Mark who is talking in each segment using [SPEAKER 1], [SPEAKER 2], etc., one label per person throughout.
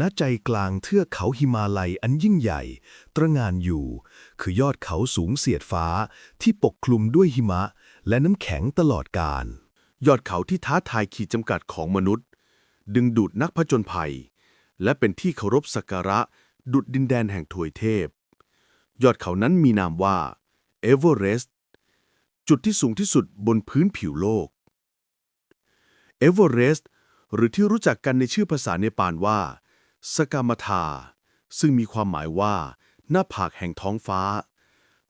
[SPEAKER 1] ณใจกลางเทือกเขาหิมาลัยอันยิ่งใหญ่ ตระงานอยู่ คือยอดเขาสูงเสียดฟ้าที่ปกคลุมด้วยหิมะ และน้ำแข็งตลอดกาล
[SPEAKER 2] ยอดเขาที่ท้าทายขีดจำกัดของมนุษย์ ดึงดูดนักผจญภัย และเป็นที่เคารพสักการะ ดุดดินแดนแห่งถวยเทพ ยอดเขานั้นมีนามว่าเอเวอเรสต์จุดที่สูงที่สุดบนพื้นผิวโลกเอเวอเรสต์หรือที่รู้จักกันในชื่อภาษาเนปาลว่า สกามาทาซึ่งมีความหมายว่า หน้าผากแห่งท้องฟ้า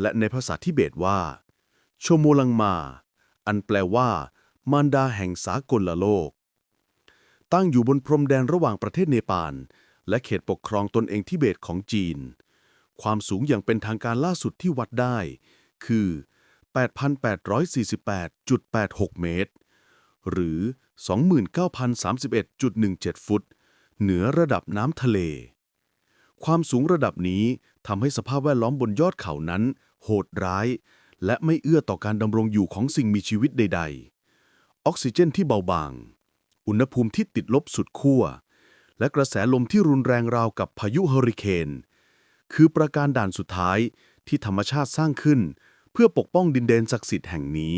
[SPEAKER 2] และในภาษาทิเบตว่า โชโมลังมา อันแปลว่า มารดาแห่งสากลโลก ตั้งอยู่บนพรมแดนระหว่างประเทศเนปาล และเขตปกครองตนเองทิเบตของจีน ความสูงอย่างเป็นทางการล่าสุดที่วัดได้ คือ 8,848.86 เมตร หรือ 29,031.17 ฟุต เหนือระดับน้ำทะเล ความสูงระดับนี้ทำให้สภาพแวดล้อมบนยอดเขานั้น โหดร้าย และไม่เอื้อต่อการดำรงอยู่ของสิ่งมีชีวิตใด ๆ ออกซิเจนที่เบาบาง อุณหภูมิที่ติดลบสุดขั้ว และกระแสลมที่รุนแรงราวกับพายุเฮอริเคน คือประการด่านสุดท้ายที่ธรรมชาติสร้างขึ้น เพื่อปกป้องดินแดนศักดิ์สิทธิ์แห่งนี้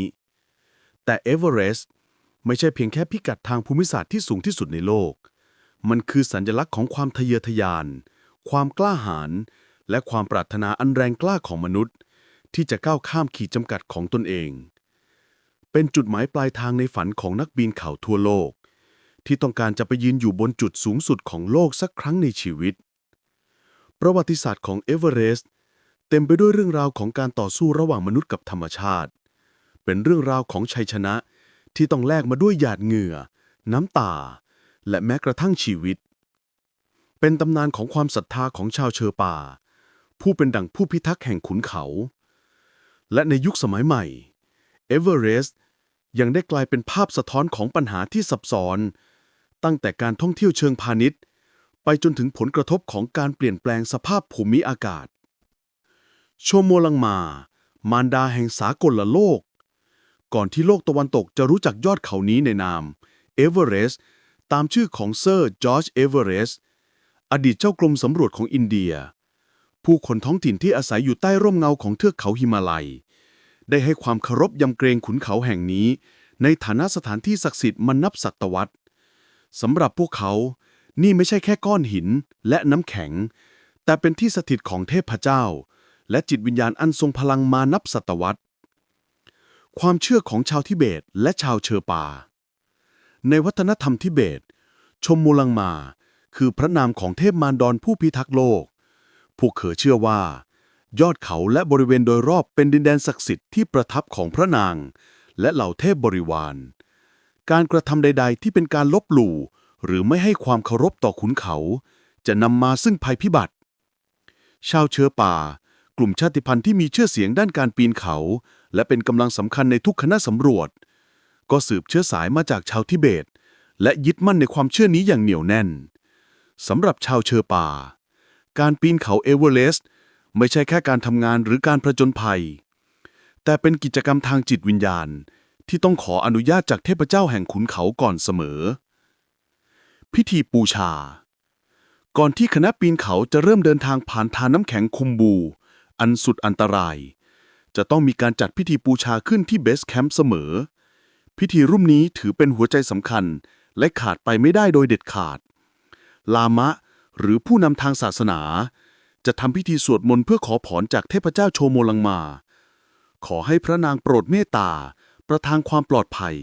[SPEAKER 2] แต่เอเวอเรสต์ไม่ใช่เพียงแค่พิกัดทางภูมิศาสตร์ที่สูงที่สุดในโลก มันคือสัญลักษณ์ของความทะเยอทะยาน ความกล้าหาญและความปรารถนาอันแรงกล้าของมนุษย์ ที่จะก้าวข้ามขีดจำกัดของตนเอง เป็นจุดหมายปลายทางในฝันของนักบินเขาทั่วโลก ที่ต้องการจะไปยืนอยู่บนจุดสูงสุดของโลกสักครั้งในชีวิต ประวัติศาสตร์ของเอเวอเรสต์เต็มไปด้วยเรื่องราวของการต่อสู้ระหว่างมนุษย์กับธรรมชาติ เป็นเรื่องราวของชัยชนะที่ต้องแลกมาด้วยหยาดเหงื่อ น้ำตา และแม้กระทั่งชีวิต เป็นตำนานของความศรัทธาของชาวเชอป่า ผู้เป็นดั่งผู้พิทักษ์แห่งขุนเขา และในยุคสมัยใหม่เอเวอเรสต์ยังได้กลายเป็นภาพสะท้อนของปัญหาที่ซับซ้อน ตั้งแต่การท่องเที่ยวเชิงพาณิชย์ ไปจนถึงผลกระทบของการเปลี่ยนแปลงสภาพภูมิอากาศ โชโมลังมา มารดาแห่งสากลโลก ก่อนที่โลกตะวันตกจะรู้จักยอดเขานี้ในนามเอเวอเรสต์ ตามชื่อของเซอร์จอร์จเอเวอเรสต์อดีตเจ้ากรมสำรวจของอินเดีย ผู้คนท้องถิ่นที่อาศัยอยู่ใต้ร่มเงาของเทือกเขาหิมาลัย ได้ให้ความเคารพยำเกรงขุนเขาแห่งนี้ ในฐานะสถานที่ศักดิ์สิทธิ์มานับศตวรรษสำหรับพวกเขานี่ไม่ใช่แค่ก้อนหินและน้ำแข็ง แต่เป็นที่สถิตของเทพเจ้า และจิตวิญญาณอันทรงพลังมานับศตวรรษ ความเชื่อของชาวทิเบตและชาวเชอปา ในวัฒนธรรมทิเบต ชมมูลังมา คือพระนามของเทพมารดอนผู้พิทักษ์โลก พวกเขาเชื่อว่า ยอดเขาและบริเวณโดยรอบเป็นดินแดนศักดิ์สิทธิ์ที่ประทับของพระนาง และเหล่าเทพบริวาร การกระทำใด ๆ ที่เป็นการลบหลู่ หรือไม่ให้ความเคารพต่อขุนเขา จะนำมาซึ่งภัยพิบัติ ชาวเชื้อป่า กลุ่มชาติพันธุ์ที่มีชื่อเสียงด้านการปีนเขา และเป็นกำลังสำคัญในทุกคณะสำรวจ ก็สืบเชื้อสายมาจากชาวทิเบต และยึดมั่นในความเชื่อนี้อย่างเหนียวแน่นสำหรับชาวเชอป่าการปีนเขาเอเวอเรสต์ไม่ใช่แค่การทำงานหรือการผจญภัย แต่เป็นกิจกรรมทางจิตวิญญาณ ที่ต้องขออนุญาตจากเทพเจ้าแห่งขุนเขาก่อนเสมอ พิธีปูชา ก่อนที่คณะปีนเขาจะเริ่มเดินทางผ่านทานน้ำแข็งคุมบู อันสุดอันตราย จะต้องมีการจัดพิธีปูชาขึ้นที่เบสแคมป์เสมอ พิธีรุ่มนี้ถือเป็นหัวใจสำคัญ และขาดไปไม่ได้โดยเด็ดขาด ลามะ หรือผู้นำทางศาสนา จะทำพิธีสวดมนต์เพื่อขอพรจากเทพเจ้าโชโมลังมา ขอให้พระนางโปรดเมตตา ประทานความปลอดภัย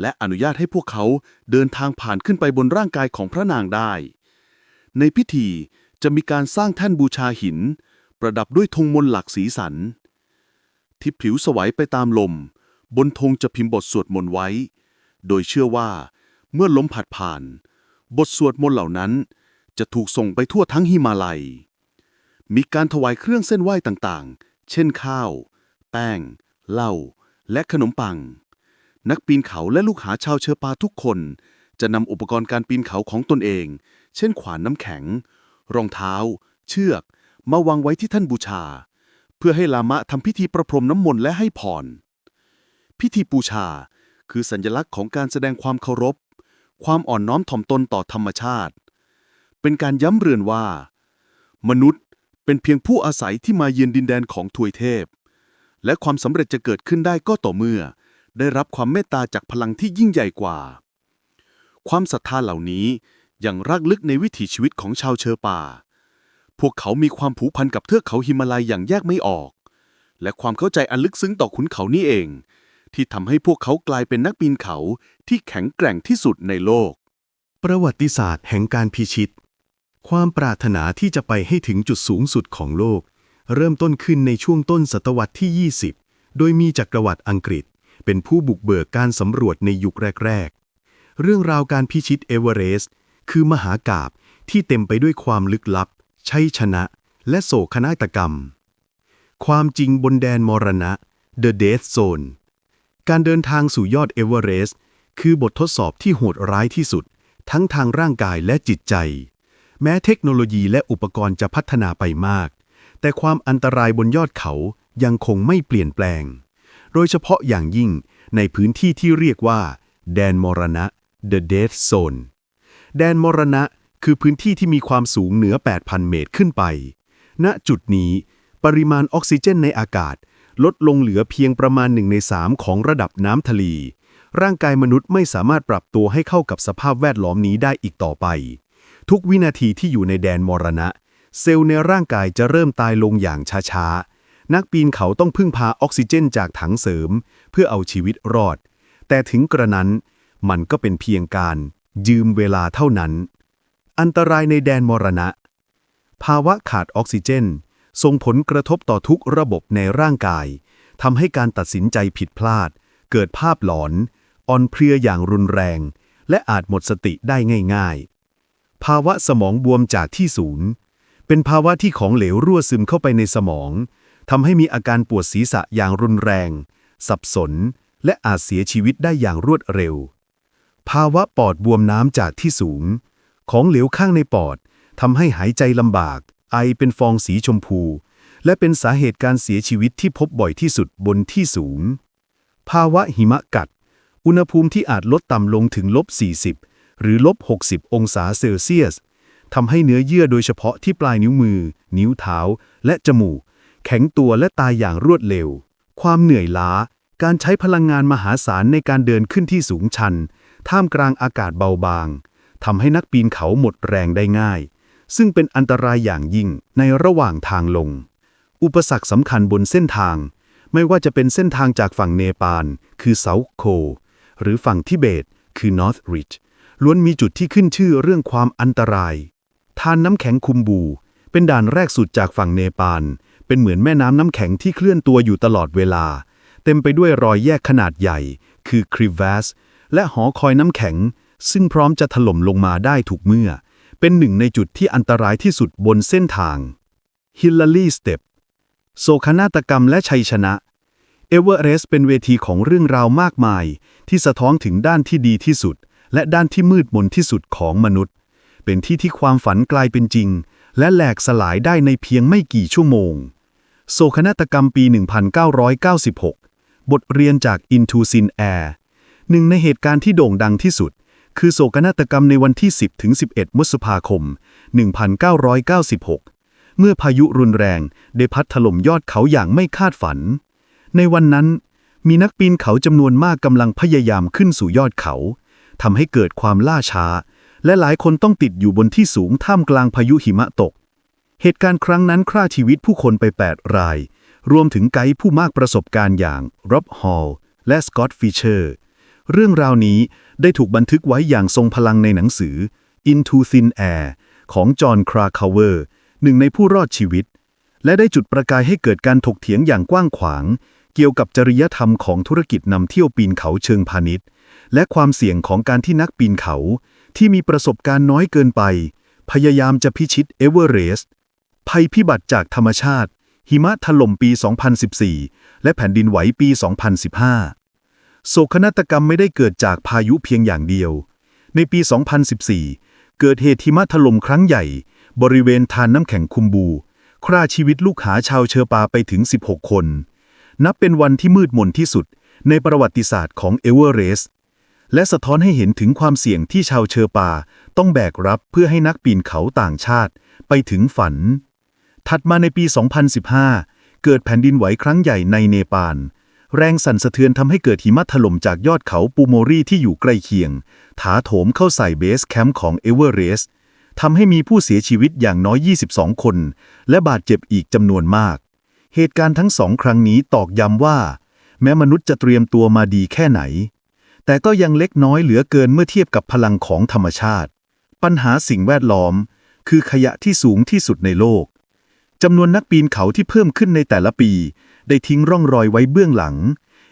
[SPEAKER 2] และอนุญาตให้พวกเขาเดินทางผ่านขึ้นไปบนร่างกายของพระนางได้ ในพิธีจะมีการสร้างแท่นบูชาหิน ประดับด้วยธงมนต์หลักสีสันที่ผิวสวัยไปตามลม บนธงจะพิมพ์บทสวดมนต์ไว้ โดยเชื่อว่า เมื่อลมผัดผ่าน บทสวดมนต์เหล่านั้น จะถูกส่งไปทั่วทั้งหิมาลัย มีการถวายเครื่องเส้นไหว้ต่างๆ เช่นข้าว แป้ง เหล้า และขนมปัง นักปีนเขาและลูกหาชาวเชอปาทุกคน จะนำอุปกรณ์การปีนเขาของตนเอง เช่นขวานน้ำแข็ง รองเท้า เชือก มาวางไว้ที่ท่านบูชา เพื่อให้ลามะทำพิธีประพรมน้ำมนต์และให้พร พิธีปูชา คือสัญลักษณ์ของการแสดงความเคารพ ความอ่อนน้อมถ่อมตนต่อธรรมชาติ เป็นการย้ำเรือนว่า มนุษย์เป็นเพียงผู้อาศัยที่มาเยือนดินแดนของทวยเทพ และความสำเร็จจะเกิดขึ้นได้ก็ต่อเมื่อ ได้รับความเมตตาจากพลังที่ยิ่งใหญ่กว่า ความศรัทธาเหล่านี้ยังรากลึกในวิถีชีวิตของชาวเชอป่า พวกเขามีความผูกพันกับเทือกเขาหิมาลัยอย่างแยกไม่ออก และความเข้าใจอันลึกซึ้งต่อขุนเขานี่เอง ที่ทำให้พวกเขากลายเป็นนักปีนเขาที่แข็งแกร่งที่สุดในโลก
[SPEAKER 1] ประวัติศาสตร์แห่งการพิชิต ความปรารถนาที่จะไปให้ถึงจุดสูงสุดของโลก เริ่มต้นขึ้นในช่วงต้นศตวรรษที่ 20 โดยมีจักรวรรดิอังกฤษ เป็นผู้บุกเบิกการสำรวจในยุคแรก ๆ เรื่องราวการพิชิตเอเวอเรสต์คือมหากาบที่เต็มไปด้วยความลึกลับ ชัยชนะ และโศกนาฏกรรม ความจริงบนแดนมรณะ The Death Zone การเดินทางสู่ยอดเอเวอเรสต์คือบททดสอบที่โหดร้ายที่สุด ทั้งทางร่างกายและจิตใจ แม้เทคโนโลยีและอุปกรณ์จะพัฒนาไปมาก แต่ความอันตรายบนยอดเขายังคงไม่เปลี่ยนแปลง โดยเฉพาะอย่างยิ่งในพื้นที่ที่เรียกว่า แดนมรณะ The Death Zone แดนมรณะคือพื้นที่ที่มีความสูงเหนือ 8,000 เมตรขึ้นไป ณ จุดนี้ ปริมาณออกซิเจนในอากาศ ลดลงเหลือเพียงประมาณหนึ่งในสามของระดับน้ำทะเล ร่างกายมนุษย์ไม่สามารถปรับตัวให้เข้ากับสภาพแวดล้อมนี้ได้อีกต่อไป ทุกวินาทีที่อยู่ในแดนมรณะ เซลล์ในร่างกายจะเริ่มตายลงอย่างช้าๆ นักปีนเขาต้องพึ่งพาออกซิเจนจากถังเสริม เพื่อเอาชีวิตรอด แต่ถึงกระนั้นมันก็เป็นเพียงการ ยืมเวลาเท่านั้น อันตรายในแดนมรณะ ภาวะขาดออกซิเจน ส่งผลกระทบต่อทุกระบบในร่างกายทำให้การตัดสินใจผิดพลาด เกิดภาพหลอน อ่อนเพลียอย่างรุนแรง และอาจหมดสติได้ง่าย ๆ ภาวะสมองบวมจากที่ศูนย์ เป็นภาวะที่ของเหลวรั่วซึมเข้าไปในสมองทำให้มีอาการปวดศีรษะอย่างรุนแรง สับสน และอาจเสียชีวิตได้อย่างรวดเร็ว ภาวะปอดบวมน้ำจากที่สูง ของเหลวข้างในปอดทำให้หายใจลำบาก ไอเป็นฟองสีชมพู และเป็นสาเหตุการเสียชีวิตที่พบบ่อยที่สุดบนที่สูง ภาวะหิมะกัด อุณหภูมิที่อาจลดต่ำลงถึงลบ 40 หรือลบ 60 องศาเซลเซียสทำให้เนื้อเยื่อโดยเฉพาะที่ปลายนิ้วมือ นิ้วเท้า และจมูก แข็งตัวและตายอย่างรวดเร็ว ความเหนื่อยล้า การใช้พลังงานมหาศาลในการเดินขึ้นที่สูงชัน ท่ามกลางอากาศเบาบางทำให้นักปีนเขาหมดแรงได้ง่าย ซึ่งเป็นอันตรายอย่างยิ่งในระหว่างทางลง อุปสรรคสำคัญบนเส้นทาง ไม่ว่าจะเป็นเส้นทางจากฝั่งเนปาล คือเซาโค หรือฝั่งทิเบต คือนอร์ทริดล้วนมีจุดที่ขึ้นชื่อเรื่องความอันตราย ทานน้ำแข็งคุมบู เป็นด่านแรกสุดจากฝั่งเนปาล เป็นเหมือนแม่น้ำน้ำแข็งที่เคลื่อนตัวอยู่ตลอดเวลา เต็มไปด้วยรอยแยกขนาดใหญ่ คือคริวัสและหอคอยน้ำแข็ง ซึ่งพร้อมจะถล่มลงมาได้ทุกเมื่อ เป็นหนึ่งในจุดที่อันตรายที่สุดบนเส้นทางฮิลลารีสเต็ปโศกนาฏกรรมและชัยชนะเอเวอเรสต์เป็นเวทีของเรื่องราวมากมาย ที่สะท้อนถึงด้านที่ดีที่สุด และด้านที่มืดมนที่สุดของมนุษย์ เป็นที่ที่ความฝันกลายเป็นจริง และแหลกสลายได้ในเพียงไม่กี่ชั่วโมง โศกนาฏกรรมปี 1996 บทเรียนจาก Into Sin Air หนึ่งในเหตุการณ์ที่โด่งดังที่สุด คือโศกนาฏกรรมในวันที่ 10 ถึง 11 มกราคม 1996 เมื่อพายุรุนแรงได้พัดถล่มยอดเขาอย่างไม่คาดฝัน ในวันนั้น มีนักปีนเขาจำนวนมากกำลังพยายามขึ้นสู่ยอดเขาทำให้เกิดความล่าช้า และหลายคนต้องติดอยู่บนที่สูงท่ามกลางพายุหิมะตก เหตุการณ์ครั้งนั้นฆ่าชีวิตผู้คนไป 8 ราย รวมถึงไกด์ผู้มากประสบการณ์อย่างร็อบฮอลและสกอตต์ฟิเชอร์ เรื่องราวนี้ได้ถูกบันทึกไว้อย่างทรงพลังในหนังสือ Into Thin Air ของจอห์นคราคาเวอร์หนึ่งในผู้รอดชีวิต และได้จุดประกายให้เกิดการถกเถียงอย่างกว้างขวาง เกี่ยวกับจริยธรรมของธุรกิจนำเที่ยวปีนเขาเชิงพาณิชย์ และความเสี่ยงของการที่นักปีนเขา ที่มีประสบการณ์น้อยเกินไป พยายามจะพิชิตเอเวอเรสต์ภัยพิบัติจากธรรมชาติ หิมะถล่มปี 2014 และแผ่นดินไหวปี 2015 โศกนาฏกรรมไม่ได้เกิดจากพายุเพียงอย่างเดียว ในปี 2014 เกิดเหตุหิมะถล่มครั้งใหญ่ บริเวณทานน้ำแข็งคุมบูฆ่าชีวิตลูกหาชาวเชอปาไปถึง 16 คน นับเป็นวันที่มืดมนที่สุดในประวัติศาสตร์ของเอเวอเรสต์
[SPEAKER 3] และสะท้อนให้เห็นถึงความเสี่ยงที่ชาวเชอปาต้องแบกรับเพื่อให้นักปีนเขาต่างชาติไปถึงฝัน ถัดมาในปี 2015 เกิดแผ่นดินไหวครั้งใหญ่ในเนปาล แรงสั่นสะเทือนทำให้เกิดหิมะถล่มจากยอดเขาปูโมรีที่อยู่ใกล้เคียง ถาโถมเข้าใส่เบสแคมป์ของเอเวอเรสต์ทำให้มีผู้เสียชีวิตอย่างน้อย 22 คน และบาดเจ็บอีกจำนวนมาก เหตุการณ์ทั้งสองครั้งนี้ตอกย้ำว่า แม้มนุษย์จะเตรียมตัวมาดีแค่ไหน แต่ก็ยังเล็กน้อยเหลือเกินเมื่อเทียบกับพลังของธรรมชาติ ปัญหาสิ่งแวดล้อม คือขยะที่สูงที่สุดในโลก จำนวนนักปีนเขาที่เพิ่มขึ้นในแต่ละปี ได้ทิ้งร่องรอยไว้เบื้องหลัง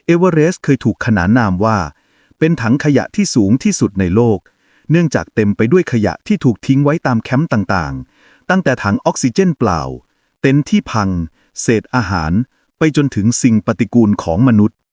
[SPEAKER 3] เอเวอเรสต์เคยถูกขนานนามว่า เป็นถังขยะที่สูงที่สุดในโลก เนื่องจากเต็มไปด้วยขยะที่ถูกทิ้งไว้ตามแคมป์ต่างๆ ตั้งแต่ถังออกซิเจนเปล่า เต็นท์ที่พัง เศษอาหาร ไปจนถึงสิ่งปฏิกูลของมนุษย์